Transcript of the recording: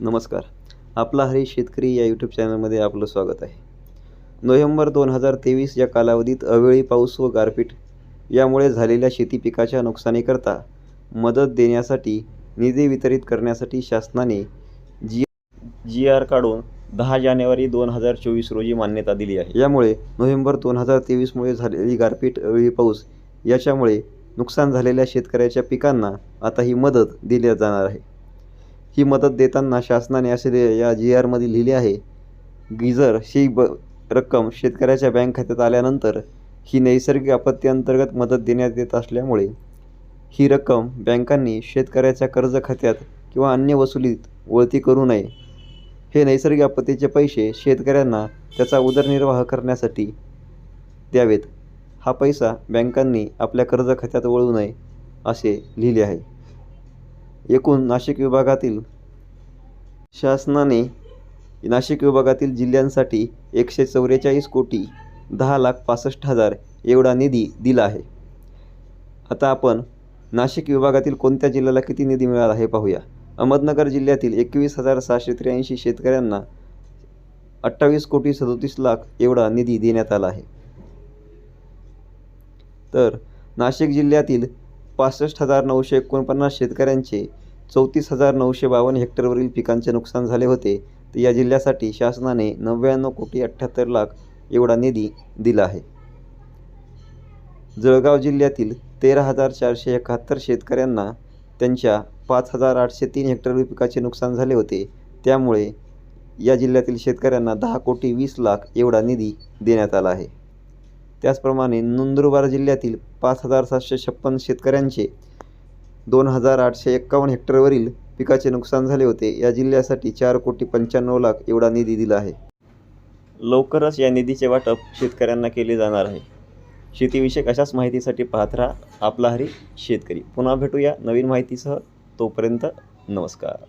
नमस्कार. आपला हरी शेतकरी या यूट्यूब चॅनलमध्ये आपलं स्वागत आहे. नोव्हेंबर दोन हजार तेवीस या कालावधीत अवेळी पाऊस व गारपीट यामुळे झालेल्या शेती पिकाच्या नुकसानीकरता मदत देण्यासाठी निधी वितरित करण्यासाठी शासनाने जी जी आर काढून दहा जानेवारी दोन हजार चोवीस रोजी मान्यता दिली आहे. यामुळे नोव्हेंबर दोन हजार तेवीसमुळे झालेली गारपीट अवेळी पाऊस याच्यामुळे नुकसान झालेल्या शेतकऱ्याच्या पिकांना आता ही मदत दिली जाणार आहे. ही मदत देताना शासनाने असे या जी आरमध्ये लिहिले आहे. गिजर ही ब रक्कम शेतकऱ्याच्या बँक खात्यात आल्यानंतर ही नैसर्गिक आपत्ती अंतर्गत मदत देण्यात येत असल्यामुळे ही रक्कम बँकांनी शेतकऱ्याच्या कर्ज खात्यात किंवा अन्य वसुलीत वळती करू नये. हे नैसर्गिक आपत्तीचे पैसे शेतकऱ्यांना त्याचा उदरनिर्वाह करण्यासाठी द्यावेत. हा पैसा बँकांनी आपल्या कर्ज खात्यात वळू नये असे लिहिले आहे. एकूण नाशिक विभागातील शासनाने नाशिक विभागातील जिल्ह्यांसाठी एकशे चौवेचाळीस कोटी दहा लाख पासष्ट हजार एवढा निधी दिला आहे. आता आपण नाशिक विभागातील कोणत्या जिल्ह्याला किती निधी मिळाला हे पाहूया. अहमदनगर जिल्ह्यातील एकवीस हजार सहाशे त्र्याऐंशी शेतकऱ्यांना अठ्ठावीस कोटी सदोतीस लाख एवढा निधी देण्यात आला आहे. तर नाशिक जिल्ह्यातील पासष्ट हजार नऊशे एकोणपन्नास शेतकऱ्यांचे चौतीस हजार नऊशे बावन्न हेक्टरवरील पिकांचे नुकसान झाले होते. तर या जिल्ह्यासाठी शासनाने नव्याण्णव कोटी अठ्ठ्याहत्तर लाख एवढा निधी दिला आहे. जळगाव जिल्ह्यातील तेरा हजार चारशे एकाहत्तर शेतकऱ्यांना त्यांच्या पाच हजार आठशे तीन हेक्टरवरील पिकाचे नुकसान झाले होते. त्यामुळे या जिल्ह्यातील शेतकऱ्यांना दहा कोटी वीस लाख एवढा निधी देण्यात आला आहे. त्याचप्रमाणे नंदुरबार जिल्ह्यातील पाच हजार सातशे छप्पन शेतकऱ्यांचे दोन हजार आठशे एक्कावन्न हेक्टरवरील पिकाचे नुकसान झाले होते. या जिल्ह्यासाठी चार कोटी पंच्याण्णव लाख एवढा निधी दिला आहे. लवकरच या निधीचे वाटप शेतकऱ्यांना केले जाणार आहे. शेतीविषयक अशाच माहितीसाठी पाहत राहा आपला हरी शेतकरी. पुन्हा भेटूया नवीन माहितीसह. तोपर्यंत नमस्कार.